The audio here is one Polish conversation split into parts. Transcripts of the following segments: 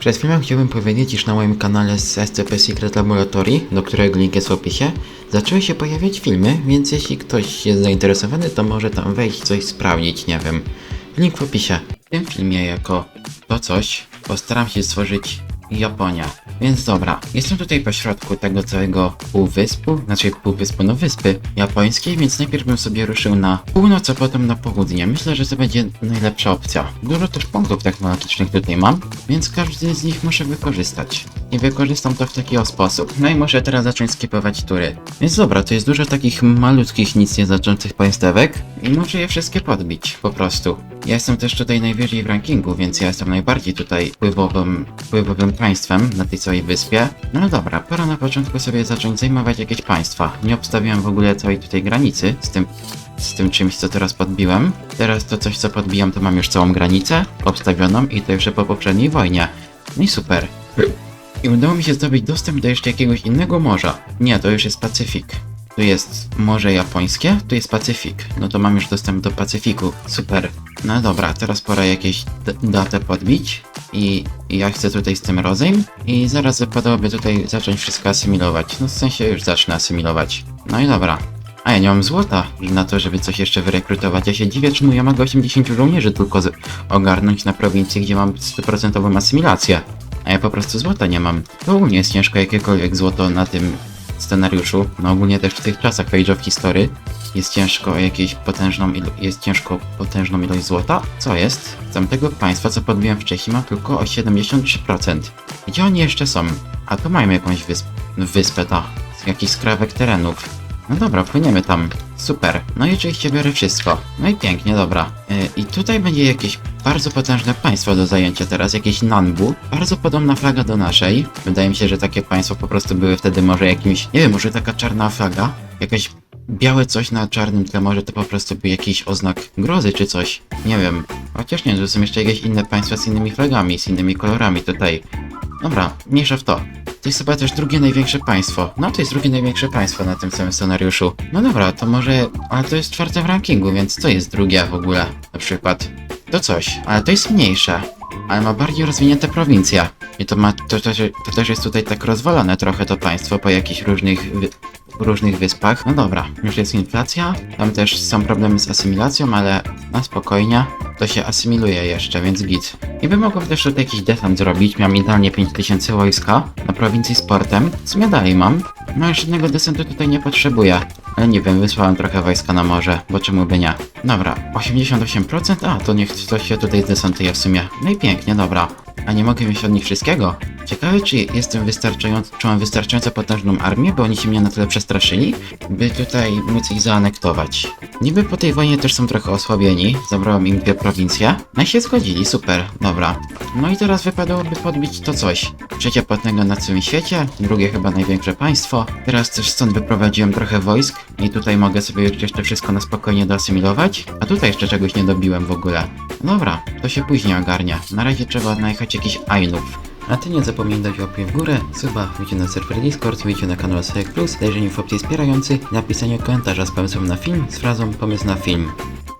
Przed chwilą chciałbym powiedzieć, iż na moim kanale z SCP Secret Laboratory, do którego link jest w opisie, zaczęły się pojawiać filmy, więc jeśli ktoś jest zainteresowany, to może tam wejść coś sprawdzić, nie wiem. Link w opisie. W tym filmie jako to coś postaram się stworzyć Japonia. Więc dobra, jestem tutaj pośrodku tego całego półwyspu, znaczy półwyspu, no wyspy japońskiej, więc najpierw bym sobie ruszył na północ, a potem na południe. Myślę, że to będzie najlepsza opcja. Dużo też punktów technologicznych tutaj mam, więc każdy z nich muszę wykorzystać. I wykorzystam to w taki o sposób. No i muszę teraz zacząć skipować tury. Więc dobra, to jest dużo takich malutkich, nic nie znaczących państewek i muszę je wszystkie podbić, po prostu. Ja jestem też tutaj najwyżej w rankingu, więc ja jestem najbardziej tutaj wpływowym, wpływowym państwem na tej całej wyspie. No dobra, pora na początku sobie zacząć zajmować jakieś państwa. Nie obstawiałem w ogóle całej tutaj granicy z tym z tym czymś, co teraz podbiłem. Teraz to coś, co podbijam, to mam już całą granicę obstawioną i to jeszcze po poprzedniej wojnie. No i super. I udało mi się zdobyć dostęp do jeszcze jakiegoś innego morza. Nie, to już jest Pacyfik. Tu jest Morze Japońskie, tu jest Pacyfik. No to mam już dostęp do Pacyfiku. Super. No dobra, teraz pora jakieś datę podbić. I i ja chcę tutaj z tym rozejm. I zaraz wypadałoby tutaj zacząć wszystko asymilować. No w sensie już zacznę asymilować. No i dobra. A ja nie mam złota na to, żeby coś jeszcze wyrekrutować. Ja się dziwię, czemu ja mogę 80 żołnierzy tylko ogarnąć na prowincji, gdzie mam 100% asymilację. A ja po prostu złota nie mam. To ogólnie jest ciężko jakiekolwiek złoto na tym scenariuszu. No ogólnie też w tych czasach Page of History jest ciężko jakieś potężną jest ciężko potężną ilość złota. Co jest? Z tamtego państwa, co podbiłem wcześniej, mam tylko o 73%. Gdzie oni jeszcze są? A tu mają jakąś wysp wyspę, ta. Jakiś skrawek terenów. No dobra, płyniemy tam. Super. No i oczywiście biorę wszystko. No i pięknie, dobra. Yy, I tutaj będzie jakieś bardzo potężne państwo do zajęcia teraz, jakieś Nanbu. Bardzo podobna flaga do naszej. Wydaje mi się, że takie państwa po prostu były wtedy może jakimś, nie wiem, może taka czarna flaga, jakaś białe coś na czarnym tle, może to po prostu był jakiś oznak grozy czy coś. Nie wiem. Chociaż nie, to są jeszcze jakieś inne państwa z innymi flagami, z innymi kolorami tutaj. Dobra, mniejsza w to. To jest chyba też drugie największe państwo. No to jest drugie największe państwo na tym samym scenariuszu. No dobra, to może... Ale to jest czwarte w rankingu, więc co jest drugie w ogóle? Na przykład... To coś, ale to jest mniejsze. Ale ma bardziej rozwinięte prowincje. I to ma... To, to, to też jest tutaj tak rozwalone trochę to państwo po jakichś różnych... Wy, różnych wyspach. No dobra, już jest inflacja. Tam też są problemy z asymilacją, ale na spokojnie. To się asymiluje jeszcze, więc git. I by mogłem też tutaj jakiś desant zrobić. Miałem idealnie 5000 wojska na prowincji z portem. W sumie dalej mam. No już żadnego desantu tutaj nie potrzebuję. Ale nie wiem, wysłałem trochę wojska na morze, bo czemu by nie. Dobra, 88%? A, to niech coś się tutaj zdesantuje w sumie. No i pięknie, dobra. A nie mogę mieć od nich wszystkiego? Ciekawe, czy jestem wystarczająco, czy mam wystarczająco potężną armię, bo oni się mnie na tyle przestraszyli, by tutaj móc ich zaanektować. Niby po tej wojnie też są trochę osłabieni, zabrałem im dwie prowincje, no i się zgodzili, super, dobra. No i teraz wypadałoby podbić to coś. Trzecie potęga na całym świecie, drugie chyba największe państwo. Teraz też stąd wyprowadziłem trochę wojsk i tutaj mogę sobie jeszcze wszystko na spokojnie doasymilować, a tutaj jeszcze czegoś nie dobiłem w ogóle. Dobra, to się później ogarnia. Na razie trzeba najechać jakiś Ainów. A ty nie zapomnij dać łapki w górę, suba, wróćcie na serwer Discord, wróćcie na kanał Sejek Plus, zajrzenie w opcję wspierający, napisanie komentarza z pomysłem na film, z frazą pomysł na film.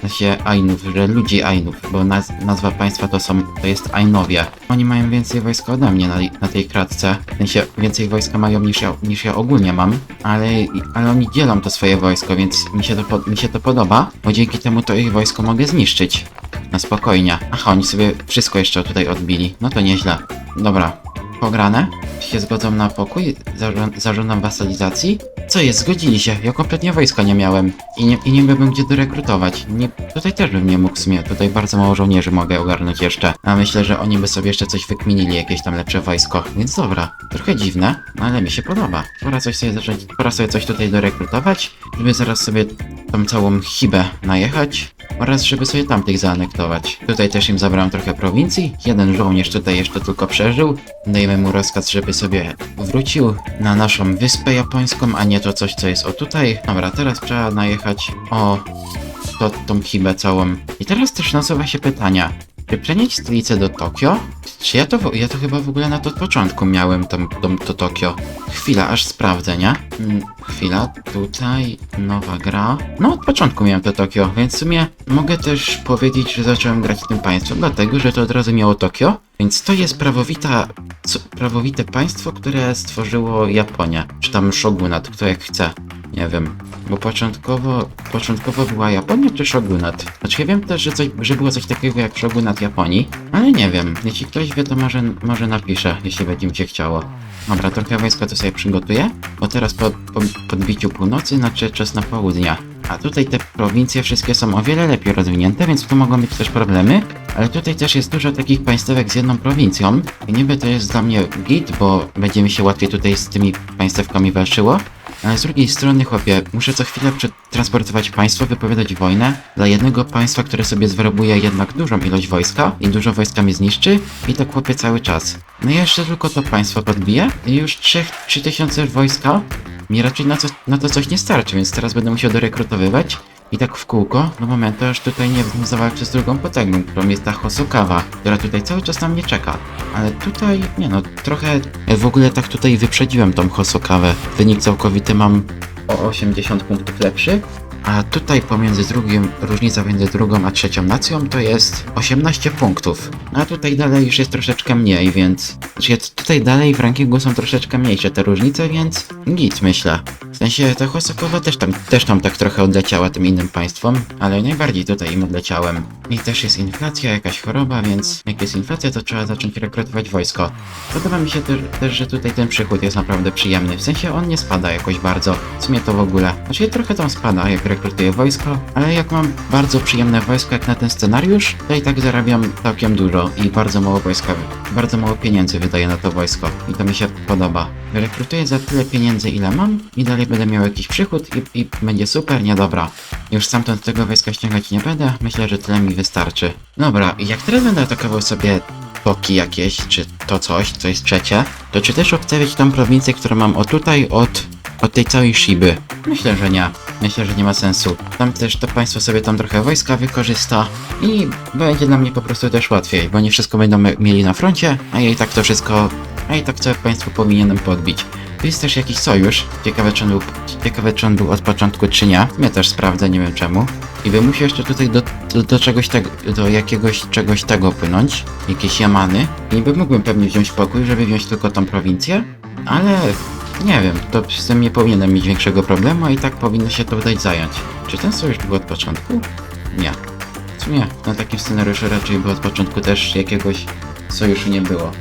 Sensie Ainów, że ludzi Ainów, bo naz nazwa państwa to są, to jest Ainowie. Oni mają więcej wojska ode mnie na, na tej kratce, w sensie więcej wojska mają niż ja, niż ja ogólnie mam, ale, ale oni dzielą to swoje wojsko, więc mi się to, mi się to podoba, bo dzięki temu to ich wojsko mogę zniszczyć. Na spokojnie. Aha, oni sobie wszystko jeszcze tutaj odbili. No to nieźle. Dobra, pograne. Się zgodzą na pokój? Zażą- zażądam wasalizacji? Co jest? Zgodzili się. Ja kompletnie wojska nie miałem. I nie, i nie miałbym gdzie dorekrutować. Nie, tutaj też bym nie mógł w sumie. Tutaj bardzo mało żołnierzy mogę ogarnąć jeszcze. A myślę, że oni by sobie jeszcze coś wykminili, jakieś tam lepsze wojsko. Więc dobra. Trochę dziwne, no ale mi się podoba. Pora coś sobie zacząć, pora sobie coś tutaj dorekrutować, żeby zaraz sobie tą całą Hibę najechać oraz żeby sobie tamtych zaanektować. Tutaj też im zabrałem trochę prowincji. Jeden żołnierz tutaj jeszcze tylko przeżył. Dajemy mu rozkaz, żeby sobie wrócił na naszą wyspę japońską, a nie to coś, co jest o tutaj. Dobra, teraz trzeba najechać o to, tą Hibę całą. I teraz też nasuwa się pytania. Przenieść stolicę do Tokio? Czy ja to, w- ja to chyba w ogóle na to od początku miałem tam, tam to Tokio. Chwila, aż sprawdzę, nie? Mm, chwila, tutaj nowa gra. No od początku miałem to Tokio, więc w sumie mogę też powiedzieć, że zacząłem grać tym państwem, dlatego że to od razu miało Tokio. Więc to jest prawowita, co, prawowite państwo, które stworzyło Japonię. Czy tam shogunat, kto jak chce. Nie wiem. Bo początkowo, początkowo była Japonia czy shogunat? Znaczy ja wiem też, że, coś, że było coś takiego jak shogunat Japonii, ale nie wiem. Jeśli ktoś wie, to może, może napisze, jeśli będzie mi się chciało. Dobra, trochę wojska to sobie przygotuję, bo teraz po, po podbiciu północy znaczy czas na południa. A tutaj te prowincje wszystkie są o wiele lepiej rozwinięte, więc tu mogą być też problemy. Ale tutaj też jest dużo takich państwek z jedną prowincją. I niby to jest dla mnie git, bo będzie mi się łatwiej tutaj z tymi państewkami walczyło. Ale z drugiej strony, chłopie, muszę co chwilę przetransportować państwo, wypowiadać wojnę dla jednego państwa, które sobie zwyrobuje jednak dużą ilość wojska i dużo wojska mi zniszczy i tak chłopie cały czas. No i jeszcze tylko to państwo podbije i już 3000 wojska mi raczej na, co, na to coś nie starczy, więc teraz będę musiał dorekrutowywać i tak w kółko, do momentu aż tutaj nie zawalczę z drugą potęgą, którą jest ta Hosokawa, która tutaj cały czas na mnie czeka. Ale tutaj, nie no, trochę... e, W ogóle tak tutaj wyprzedziłem tą Hosokawę. Wynik całkowity mam o 80 punktów lepszy. A tutaj pomiędzy drugim, różnica między drugą a trzecią nacją to jest 18 punktów. A tutaj dalej już jest troszeczkę mniej, więc... Znaczy tutaj dalej w rankingu są troszeczkę mniejsze te różnice, więc git myślę. W sensie ta Hosokowa też tam, też tam tak trochę odleciała tym innym państwom, ale najbardziej tutaj im odleciałem. I też jest inflacja, jakaś choroba, więc jak jest inflacja, to trzeba zacząć rekrutować wojsko. Podoba mi się też, też, że tutaj ten przychód jest naprawdę przyjemny, w sensie on nie spada jakoś bardzo. W sumie to w ogóle. Znaczy trochę tam spada, jak rekrutuję wojsko, ale jak mam bardzo przyjemne wojsko jak na ten scenariusz, to i tak zarabiam całkiem dużo i bardzo mało wojska, bardzo mało pieniędzy wydaję na to wojsko i to mi się podoba. Rekrutuję za tyle pieniędzy ile mam i dalej będę miał jakiś przychód i, i będzie super, nie dobra. Już stamtąd tego wojska ściągać nie będę, myślę, że tyle mi wystarczy. Dobra, i jak teraz będę atakował sobie toki jakieś, czy to coś, co jest trzecie, to czy też obstawiać tą prowincję, którą mam o tutaj, od, od tej całej Shiby? Myślę, że nie. Myślę, że nie ma sensu. Tam też to państwo sobie tam trochę wojska wykorzysta i będzie dla mnie po prostu też łatwiej, bo nie wszystko będą mieli na froncie, a ja i tak to wszystko, a i tak całe państwo powinienem podbić. Tu jest też jakiś sojusz. Ciekawe czy on był, ciekawe, czy on był od początku, czy nie. Ja też sprawdzę, nie wiem czemu. I bym musiał jeszcze tutaj do, do, do czegoś tego, do jakiegoś czegoś tego płynąć. Jakieś Yamany. I by mógłbym pewnie wziąć pokój, żeby wziąć tylko tą prowincję. Ale nie wiem, to z tym nie powinienem mieć większego problemu, a i tak powinno się to dać zająć. Czy ten sojusz był od początku? Nie. W sumie na takim scenariuszu raczej by od początku też jakiegoś sojuszu nie było.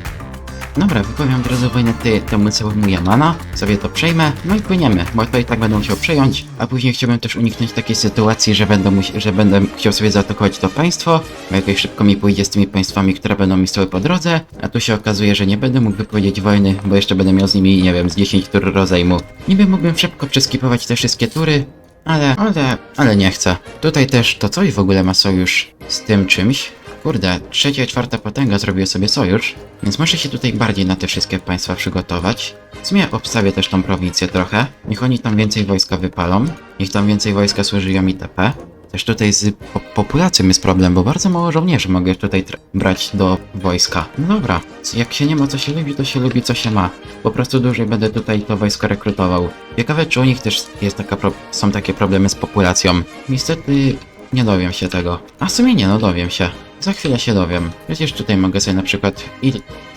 Dobra, wypowiem od razu wojnę ty, temu całemu Yamana, sobie to przejmę, no i płyniemy, bo to i tak będę musiał przejąć, a później chciałbym też uniknąć takiej sytuacji, że będę, że będę chciał sobie zaatakować to państwo, bo jakoś szybko mi pójdzie z tymi państwami, które będą mi stały po drodze, a tu się okazuje, że nie będę mógł wypowiedzieć wojny, bo jeszcze będę miał z nimi, nie wiem, z 10 tur rozejmu. Niby mógłbym szybko przeskipować te wszystkie tury, ale, ale, ale nie chcę. Tutaj też to coś w ogóle ma sojusz z tym czymś. Kurde, trzecia czwarta potęga zrobiła sobie sojusz, więc muszę się tutaj bardziej na te wszystkie państwa przygotować. W sumie obstawię też tą prowincję trochę. Niech oni tam więcej wojska wypalą. Niech tam więcej wojska służyją ITP. Też tutaj z po populacją jest problem, bo bardzo mało żołnierzy mogę tutaj brać do wojska. No dobra, jak się nie ma co się lubi, to się lubi co się ma. Po prostu dłużej będę tutaj to wojsko rekrutował. Ciekawe, czy u nich też jest taka są takie problemy z populacją. Niestety nie dowiem się tego. A w sumie nie, no dowiem się. Za chwilę się dowiem. Przecież tutaj mogę sobie na przykład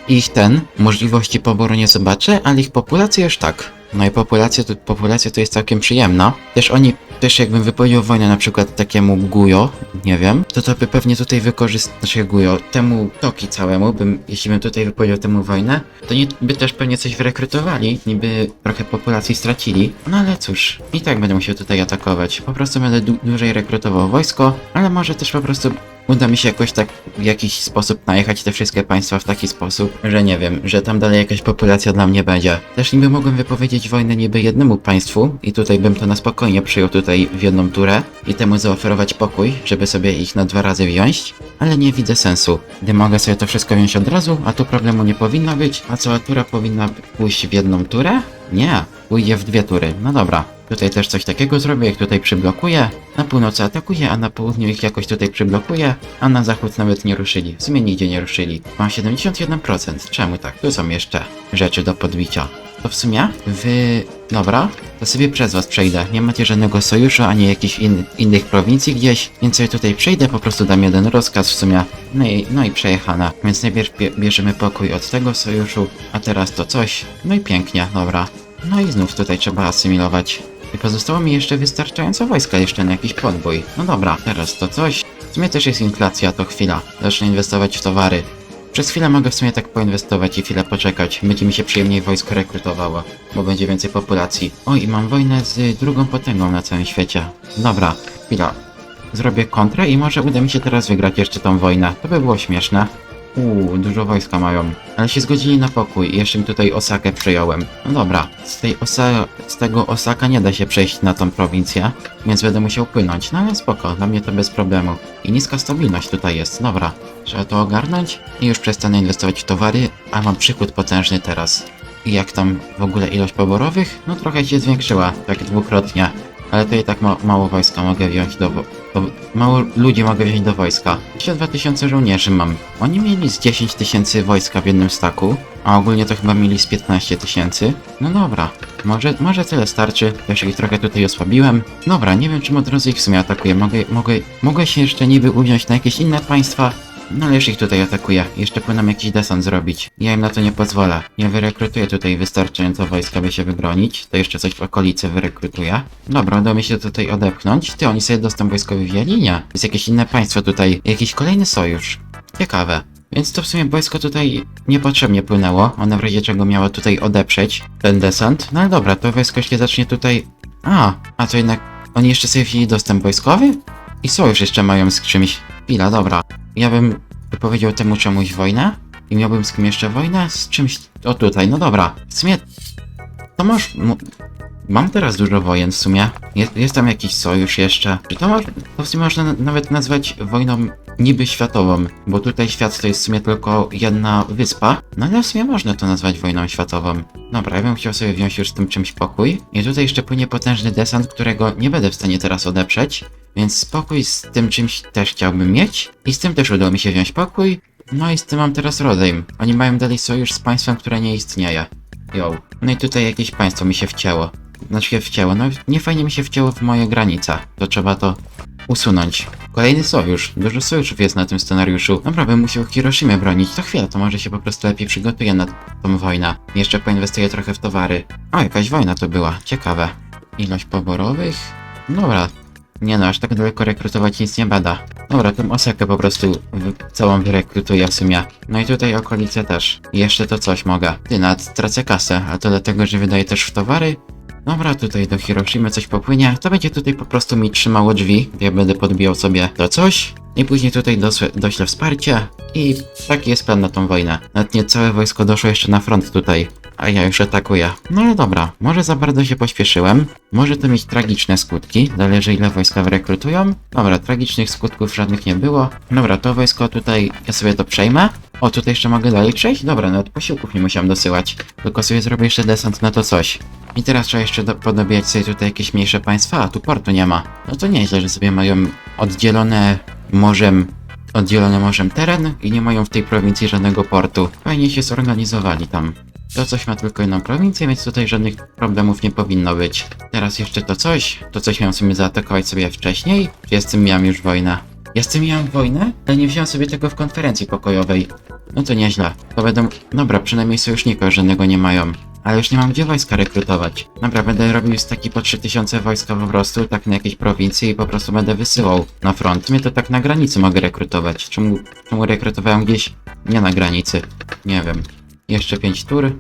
ich ten, możliwości poboru nie zobaczę, ale ich populacja już tak. No i populacja to, populacja to jest całkiem przyjemna. Też oni, też jakbym wypowiedział wojnę na przykład takiemu Gujo, nie wiem, to to by pewnie tutaj wykorzystał, znaczy Gujo, temu Toki całemu, bym, jeśli bym tutaj wypowiedział temu wojnę, to nie, by też pewnie coś wyrekrutowali, niby trochę populacji stracili. No ale cóż, i tak będę musiał tutaj atakować. Po prostu będę dłu- dłużej rekrutował wojsko, ale może też po prostu uda mi się jakoś tak w jakiś sposób najechać te wszystkie państwa w taki sposób, że nie wiem, że tam dalej jakaś populacja dla mnie będzie. Też niby mogłem wypowiedzieć wojnę niby jednemu państwu i tutaj bym to na spokojnie przyjął tutaj w jedną turę i temu zaoferować pokój, żeby sobie ich na dwa razy wziąć, ale nie widzę sensu, gdy mogę sobie to wszystko wziąć od razu, a tu problemu nie powinno być, a cała tura powinna pójść w jedną turę? Nie, pójdzie w dwie tury. No dobra, Tutaj też coś takiego zrobię, ich tutaj przyblokuję. Na północy atakuję, a na południu ich jakoś tutaj przyblokuję, a na zachód nawet nie ruszyli. W sumie nigdzie nie ruszyli. Mam 71%. Czemu tak? Tu są jeszcze rzeczy do podbicia. To w sumie wy... Dobra, to sobie przez was przejdę. Nie macie żadnego sojuszu, ani jakichś in, innych prowincji gdzieś, więc sobie tutaj przejdę, po prostu dam jeden rozkaz w sumie. No i, no i przejechana. Więc najpierw bie, bierzemy pokój od tego sojuszu, a teraz to coś. No i pięknie, dobra. No i znów tutaj trzeba asymilować. I pozostało mi jeszcze wystarczająco wojska jeszcze na jakiś podbój. No dobra, teraz to coś. W sumie też jest inflacja, to chwila. Zacznę inwestować w towary. Przez chwilę mogę w sumie tak poinwestować i chwilę poczekać. Będzie mi się przyjemniej wojsko rekrutowało, bo będzie więcej populacji. O, i mam wojnę z drugą potęgą na całym świecie. Dobra, chwila. Zrobię kontrę i może uda mi się teraz wygrać jeszcze tą wojnę. To by było śmieszne. Uuu, dużo wojska mają. Ale się zgodzili na pokój jeszcze mi tutaj Osakę przejąłem. No dobra, z tej Osa... z tego Osaka nie da się przejść na tą prowincję, więc będę musiał płynąć. No ale spoko, dla mnie to bez problemu. I niska stabilność tutaj jest, dobra. Trzeba to ogarnąć i już przestanę inwestować w towary, a mam przychód potężny teraz. I jak tam w ogóle ilość poborowych? No trochę się zwiększyła, tak dwukrotnie. Ale to i tak ma mało wojska mogę wziąć do, do... Mało ludzi mogę wziąć do wojska. 22 tysiące żołnierzy mam. Oni mieli z 10 tysięcy wojska w jednym staku, a ogólnie to chyba mieli z 15 tysięcy. No dobra, może, może tyle starczy. Jeszcze ich trochę tutaj osłabiłem. Dobra, nie wiem czym od razu ich w sumie atakuję. Mogę, mogę, mogę się jeszcze niby uwziąć na jakieś inne państwa, no ale już ich tutaj atakuję. Jeszcze powinnam jakiś desant zrobić. Ja im na to nie pozwolę. Nie wyrekrutuję tutaj wystarczająco wojska, by się wybronić. To jeszcze coś w okolicy wyrekrutuję. Dobra, udało mi się tutaj odepchnąć. Ty, oni sobie dostęp wojskowy wzięli? Nie. Jest jakieś inne państwo tutaj. Jakiś kolejny sojusz. Ciekawe. Więc to w sumie wojsko tutaj niepotrzebnie płynęło. Ona w razie czego miała tutaj odeprzeć ten desant. No ale dobra, to wojsko się zacznie tutaj... A, a to jednak... Oni jeszcze sobie wzięli dostęp wojskowy? I sojusz jeszcze mają z czymś. Chwila, dobra. Ja bym wypowiedział temu czemuś wojnę i miałbym z kim jeszcze wojnę? Z czymś... O tutaj, no dobra. W sumie... To masz... Mam teraz dużo wojen w sumie. Jest, jest tam jakiś sojusz jeszcze. Czy to, moż, to w sumie można na- nawet nazwać wojną niby światową, bo tutaj świat to jest w sumie tylko jedna wyspa. No ale w sumie można to nazwać wojną światową. Dobra, ja bym chciał sobie wziąć już z tym czymś pokój. I tutaj jeszcze płynie potężny desant, którego nie będę w stanie teraz odeprzeć. Więc spokój z tym czymś też chciałbym mieć. I z tym też udało mi się wziąć pokój. No i z tym mam teraz Rodejm. Oni mają dalej sojusz z państwem, które nie istnieje. Yo. No i tutaj jakieś państwo mi się wcięło. Znaczy się wcięło, no nie fajnie mi się wcięło w moje granice. To trzeba to usunąć. Kolejny sojusz. Dużo sojuszów jest na tym scenariuszu. Bym musiał Hiroshimę bronić. To chwila, to może się po prostu lepiej przygotuję na tą wojnę. Jeszcze poinwestuję trochę w towary. O, jakaś wojna to była. Ciekawe. Ilość poborowych? Dobra. Nie no, aż tak daleko rekrutować nic nie bada. Dobra, tą Osakę po prostu całą wyrekrutuję w sumie. No i tutaj okolice też. Jeszcze to coś mogę. Ty, nawet tracę kasę, a to dlatego, że wydaję też w towary? Dobra, tutaj do Hiroshimy coś popłynie. To będzie tutaj po prostu mi trzymało drzwi. Ja będę podbijał sobie to coś. I później tutaj doślę wsparcie. I taki jest plan na tą wojnę. Nawet nie całe wojsko doszło jeszcze na front tutaj. A ja już atakuję. No ale dobra, może za bardzo się pośpieszyłem. Może to mieć tragiczne skutki. Zależy ile wojska wyrekrutują. Dobra, tragicznych skutków żadnych nie było. Dobra, to wojsko tutaj, ja sobie to przejmę. O, tutaj jeszcze mogę dalej przejść? Dobra, nawet posiłków nie musiałem dosyłać. Tylko sobie zrobię jeszcze desant na to coś. I teraz trzeba jeszcze do, podobiać sobie tutaj jakieś mniejsze państwa, a tu portu nie ma. No to nieźle, że sobie mają oddzielone morzem, oddzielone morzem teren i nie mają w tej prowincji żadnego portu. Fajnie się zorganizowali tam. To coś ma tylko jedną prowincję, więc tutaj żadnych problemów nie powinno być. Teraz jeszcze to coś, to coś miałem sobie zaatakować sobie wcześniej, czy ja z tym miałem już wojnę? Ja z tym miałem wojnę, ale nie wziąłem sobie tego w konferencji pokojowej. No to nieźle. To będą... Dobra, przynajmniej sojusznika żadnego nie mają. Ale już nie mam gdzie wojska rekrutować. Dobra, będę robił z taki po 3000 wojska po prostu, tak na jakiejś prowincji i po prostu będę wysyłał na front. Mnie to tak na granicy mogę rekrutować. Czemu, czemu rekrutowałem gdzieś nie na granicy? Nie wiem. Jeszcze 5 tur.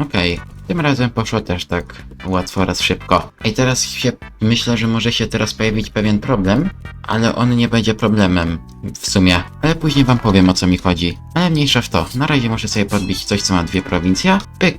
Okej. Tym razem poszło też tak łatwo oraz szybko. I teraz się myślę, że może się teraz pojawić pewien problem, ale on nie będzie problemem w sumie. Ale później wam powiem o co mi chodzi. Ale mniejsza w to. Na razie muszę sobie podbić coś, co ma dwie prowincje. Pyk.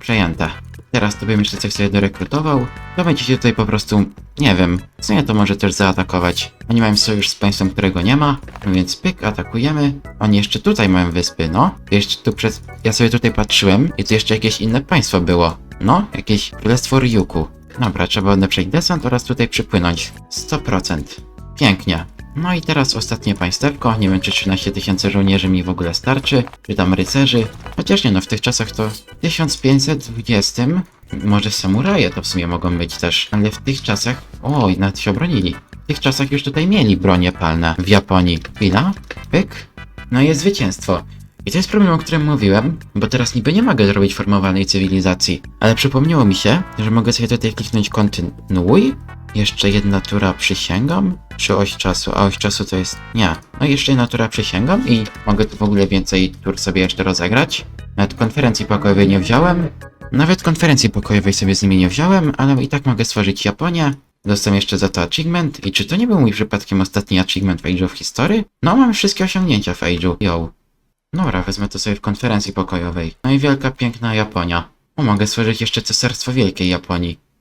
Przejęte. Teraz to bym jeszcze coś sobie dorekrutował. To będziecie tutaj po prostu, nie wiem, w sumie to może też zaatakować. Oni mają sojusz z państwem, którego nie ma, no więc pyk, atakujemy. Oni jeszcze tutaj mają wyspy, no. Jeszcze tu przez... Ja sobie tutaj patrzyłem i tu jeszcze jakieś inne państwo było. No, jakieś Królestwo Ryuku. Dobra, trzeba odeprzeć desant oraz tutaj przypłynąć. 100%. Pięknie. No i teraz ostatnie państewko. Nie wiem, czy 13 tysięcy żołnierzy mi w ogóle starczy, czy tam rycerzy. Chociaż nie, no w tych czasach to 1520. Może samuraje to w sumie mogą być też, ale w tych czasach. Oj, nawet się obronili. W tych czasach już tutaj mieli bronie palne w Japonii. Chwila, pyk. No i jest zwycięstwo. I to jest problem, o którym mówiłem, bo teraz niby nie mogę zrobić formowanej cywilizacji. Ale przypomniało mi się, że mogę sobie tutaj kliknąć kontynuuj. Jeszcze jedna tura przysięgam. Czy oś czasu? A oś czasu to jest. Nie. No jeszcze jedna tura przysięgam i mogę tu w ogóle więcej tur sobie jeszcze rozegrać. Nawet konferencji pokojowej nie wziąłem. Nawet konferencji pokojowej sobie z nimi nie wziąłem, ale i tak mogę stworzyć Japonię. Dostałem jeszcze za to achievement. I czy to nie był mój przypadkiem ostatni achievement w Age of History? No, mam wszystkie osiągnięcia w Age'u. Yo. Dobra, wezmę to sobie w konferencji pokojowej. No i wielka, piękna Japonia. O, mogę stworzyć jeszcze Cesarstwo Wielkiej Japonii.